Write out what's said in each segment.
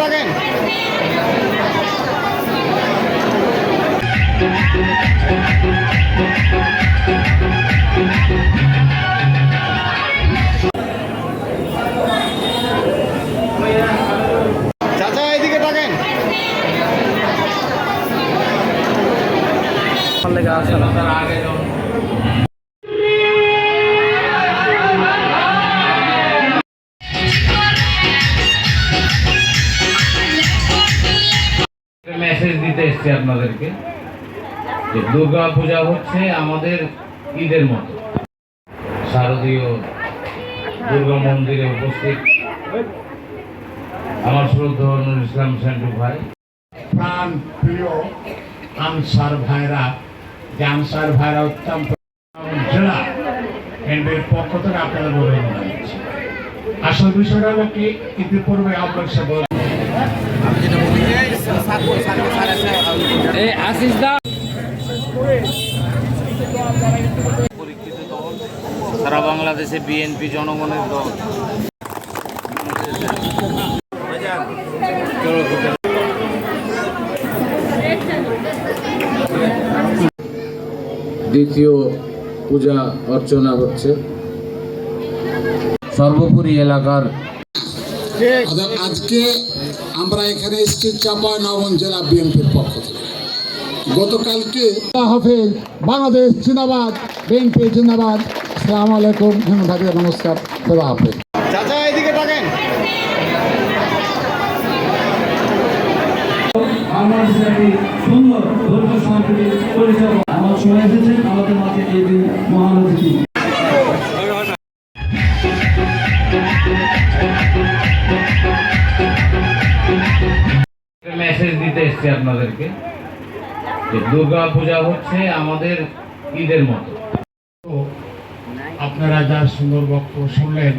থাকেন। চাচা এদিকে থাকেন। মেসেজ দিতে এসছি আপনাদেরকে যে দুর্গা পূজা হচ্ছে আমাদের ঈদের মতো। শারদীয় দুর্গা মন্দিরে উপস্থিত আমার শ্রদ্ধা নুর ইসলাম সেন্টু ভাই। প্রাণ প্রিয় আনসার ভাইরা, যে আনসার ভাইরা অত্যন্ত জেলা কেন্দ্রের পক্ষ থেকে আপনাদের জানাচ্ছি। আসল বিষয়টা হলো কি? ইতিপূর্বে আপনার সে বল সারা বাংলাদেশে বিএনপি জনগণের দল। দ্বিতীয় পূজা অর্চনা হচ্ছে। সর্বোপরি এলাকার আজকে আমরা এখানে এসেছি চাপা নবগঞ্জ জেলা বিএনপির পক্ষ থেকে। গতকালকে হাফেজ বাংলাদেশ জিন্দাবাদ বিএনপি জিন্দাবাদ। সালাম আলাইকুম হিমভাগে নমস্কার খোদা হাফেজ। চাচা এদিকে থাকেন। বাংলাদেশের সুন্দর পরিচয় আমার সময় এসেছে আমাদের মাঝে এই দিন মহান অতিথি। মেসেজ দিতে এসছি আপনাদেরকে যে দুর্গা পূজা হচ্ছে আমাদের ঈদের মতো। আপনারা যা সুন্দর বক্তব্য শুনলেন,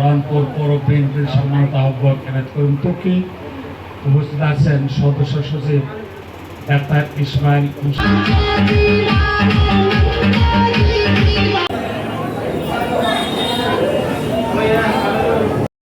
রংপুর পৌর বিএনপির সম্মানিত আহ্বায়ক এনায়ত করিম তুকি উপস্থিত আছেন সদস্য সচিব ডাক্তার ইসমাইল